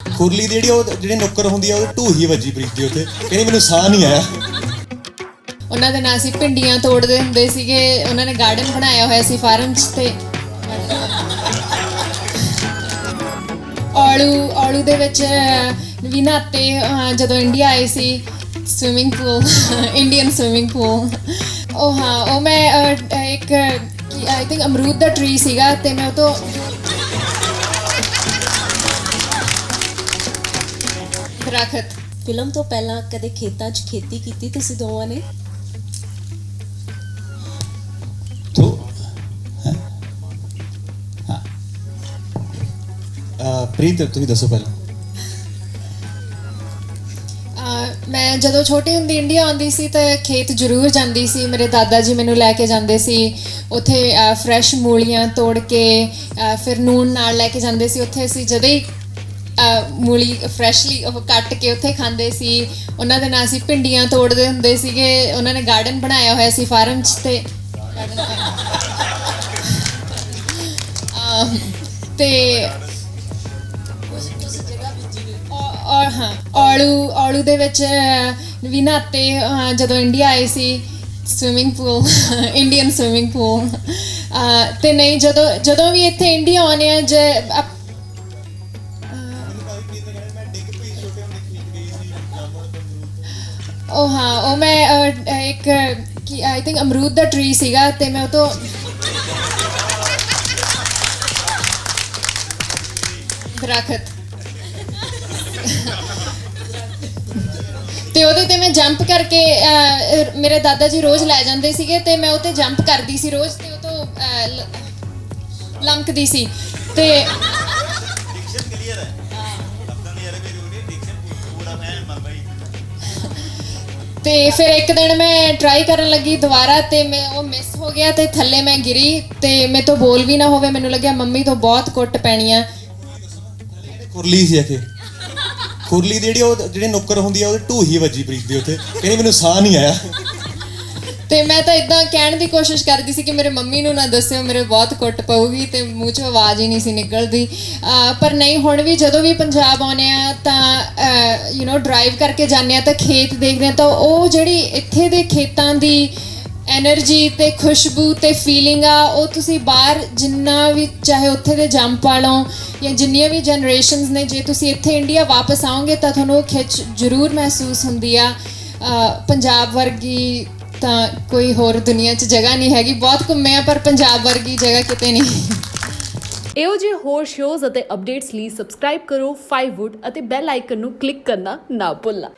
ਕੁਰਲੀ ਦੀ ਜਿਹੜੀ ਉਹ ਜਿਹੜੀ ਨੁੱਕਰ ਹੁੰਦੀ ਆ, ਉਹ ਢੂਹੀ ਵੱਜੀ ਪ੍ਰੀਤ ਦੀ ਉੱਥੇ। ਕਹਿੰਦੀ ਮੈਨੂੰ ਸਾਹ ਨਹੀਂ ਆਇਆ। ਉਹਨਾਂ ਦੇ ਨਾਲ ਅਸੀਂ ਭਿੰਡੀਆਂ ਤੋੜਦੇ ਹੁੰਦੇ ਸੀਗੇ। ਉਹਨਾਂ ਨੇ ਗਾਰਡਨ ਬਣਾਇਆ ਹੋਇਆ ਸੀ ਫਾਰਮ 'ਚ ਤੇ ਆਲੂ ਆਲੂ ਦੇ ਵਿੱਚ ਵੀ ਨਹਾਤੇ ਜਦੋਂ ਇੰਡੀਆ ਆਏ ਸੀ swimming pool Indian swimming pool ਉਹ ਹਾਂ, ਉਹ ਮੈਂ ਇੱਕ ਆਈ ਥਿੰਕ ਅਮਰੂਦ ਦਾ ਟਰੀ ਸੀਗਾ ਤੇ ਮੈਂ ਉਹ ਤੋਂ ਦਰਖਤ ਫਿਲਮ ਤੋਂ ਪਹਿਲਾਂ ਕਦੇ ਖੇਤਾਂ 'ਚ ਖੇਤੀ ਕੀਤੀ ਤੁਸੀਂ ਦੋਵਾਂ ਨੇ? ਤੋ ਹੈਂ? ਪ੍ਰੀਤ ਤੁਸੀਂ ਦੱਸੋ ਪਹਿਲਾਂ। ਮੈਂ ਜਦੋਂ ਛੋਟੀ ਹੁੰਦੀ ਇੰਡੀਆ ਆਉਂਦੀ ਸੀ ਤਾਂ ਖੇਤ ਜ਼ਰੂਰ ਜਾਂਦੀ ਸੀ। ਮੇਰੇ ਦਾਦਾ ਜੀ ਮੈਨੂੰ ਲੈ ਕੇ ਜਾਂਦੇ ਸੀ। ਉੱਥੇ ਫਰੈਸ਼ ਮੂਲੀਆਂ ਤੋੜ ਕੇ ਫਿਰ ਨੂਨ ਨਾਲ ਲੈ ਕੇ ਜਾਂਦੇ ਸੀ। ਉੱਥੇ ਅਸੀਂ ਜਦੋਂ ਹੀ ਮੂਲੀ ਫਰੈਸ਼ਲੀ ਉਹ ਕੱਟ ਕੇ ਉੱਥੇ ਖਾਂਦੇ ਸੀ। ਉਹਨਾਂ ਦੇ ਨਾਲ ਅਸੀਂ ਭਿੰਡੀਆਂ ਤੋੜਦੇ ਹੁੰਦੇ ਸੀਗੇ। ਉਹਨਾਂ ਨੇ ਗਾਰਡਨ ਬਣਾਇਆ ਹੋਇਆ ਸੀ ਫਾਰਮ 'ਚ ਤੇ ਅਹ ਤੇ ਔਰ ਹਾਂ, ਆਲੂ ਆਲੂ ਦੇ ਵਿੱਚ ਵੀ ਨਾਤੇ ਜਦੋਂ ਇੰਡੀਆ ਆਏ ਸੀ swimming pool Indian swimming pool ਤੇ ਨਹੀਂ, ਜਦੋਂ ਜਦੋਂ ਵੀ ਇੱਥੇ ਇੰਡੀਆ ਆਉਂਦੇ ਆ, ਜੇ ਉਹ ਹਾਂ ਉਹ ਮੈਂ ਅਹ, ਇੱਕ ਆਈ ਥਿੰਕ ਅਮਰੂਦ ਦਾ ਟਰੀ ਸੀਗਾ ਤੇ ਮੈਂ ਉਹ ਤੋਂ ਦਰਖਤ। ਤੇ ਉਹਦੇ ਤੇ ਮੈਂ ਜੰਪ ਕਰਕੇ ਅਹ, ਮੇਰੇ ਦਾਦਾ ਜੀ ਰੋਜ਼ ਲੈ ਜਾਂਦੇ ਸੀਗੇ ਤੇ ਮੈਂ ਉਹ 'ਤੇ ਜੰਪ ਕਰਦੀ ਸੀ ਰੋਜ਼ ਤੇ ਉਹ ਤੋਂ ਅਹ, ਲ- ਲੰਕਦੀ ਸੀ। ਤੇ ਤੇ ਫਿਰ ਇੱਕ ਦਿਨ ਮੈਂ ਟਰਾਈ ਕਰਨ ਲੱਗੀ ਦੁਬਾਰਾ ਤੇ ਮੈਂ ਉਹ ਮਿਸ ਹੋ ਗਿਆ ਤੇ ਥੱਲੇ ਮੈਂ ਗਿਰੀ ਤੇ ਮੇਰੇ ਤੋਂ ਬੋਲ ਵੀ ਨਾ ਹੋਵੇ, ਮੈਨੂੰ ਲੱਗਿਆ ਮੰਮੀ ਤੋਂ ਬਹੁਤ ਕੁੱਟ ਪੈਣੀ ਆ। ਕੁਰਲੀ ਸੀ ਅਖੇ ਕੁਰਲੀ ਦੀ ਜਿਹੜੀ ਉਹ ਜਿਹੜੀ ਨੁੱਕਰ ਹੁੰਦੀ ਆ ਉਹ ਢੂਹੀ ਵੱਜੀ ਪ੍ਰੀਤ ਦੀ ਉੱਥੇ। ਕਹਿੰਦੀ ਮੈਨੂੰ ਸਾਹ ਨਹੀਂ ਆਇਆ। ਤੇ ਮੈਂ ਤਾਂ ਇਦਾਂ ਕਹਿਣ ਦੀ ਕੋਸ਼ਿਸ਼ ਕਰਦੀ ਸੀ ਕਿ ਮੇਰੇ ਮੰਮੀ ਨੂੰ ਨਾ ਦੱਸਿਓ, ਮੇਰੇ ਬਹੁਤ ਕੁੱਟ ਪਊਗੀ ਤੇ ਮੂੰਹ 'ਚੋਂ ਆਵਾਜ਼ ਹੀ ਨਹੀਂ ਸੀ ਨਿਕਲਦੀ। ਪਰ ਨਹੀਂ, ਹੁਣ ਵੀ ਜਦੋਂ ਵੀ ਪੰਜਾਬ ਆਉਨੇ ਆ ਤਾਂ ਯੂ نو ਡਰਾਈਵ ਕਰਕੇ ਜਾਂਦੇ ਆ ਤਾਂ ਖੇਤ ਦੇਖਦੇ ਆ ਤਾਂ ਉਹ ਜਿਹੜੀ ਇੱਥੇ ਦੇ ਖੇਤਾਂ ਦੀ ਐਨਰਜੀ ਤੇ ਖੁਸ਼ਬੂ ਤੇ ਫੀਲਿੰਗ ਆ, ਉਹ ਤੁਸੀਂ ਬਾਹਰ ਜਿੰਨਾ ਵੀ ਚਾਹੇ ਉੱਥੇ ਦੇ ਜੰਪ ਵਾਲੋਂ ਜਾਂ ਜਿੰਨੀਆਂ ਵੀ ਜਨਰੇਸ਼ਨਸ ਨੇ, ਜੇ ਤੁਸੀਂ ਇੱਥੇ ਇੰਡੀਆ ਵਾਪਸ ਆਉਂਗੇ ਤਾਂ ਤੁਹਾਨੂੰ ਉਹ ਖਿੱਚ ਜ਼ਰੂਰ ਮਹਿਸੂਸ ਹੁੰਦੀ ਆ। ਪੰਜਾਬ ਵਰਗੀ ਤਾਂ ਕੋਈ ਹੋਰ ਦੁਨੀਆ 'ਚ ਜਗ੍ਹਾ ਨਹੀਂ ਹੈਗੀ। ਬਹੁਤ ਘੁੰਮੇ ਆ, ਪਰ ਪੰਜਾਬ ਵਰਗੀ ਜਗ੍ਹਾ ਕਿਤੇ ਨਹੀਂ। ਇਹੋ ਜਿਹੇ ਹੋਰ ਸ਼ੋਜ਼ ਅਤੇ ਅਪਡੇਟਸ ਲਈ ਸਬਸਕ੍ਰਾਈਬ ਕਰੋ 5wood ਅਤੇ ਬੈਲ ਆਈਕਨ ਨੂੰ ਕਲਿੱਕ ਕਰਨਾ ਨਾ ਭੁੱਲਣਾ।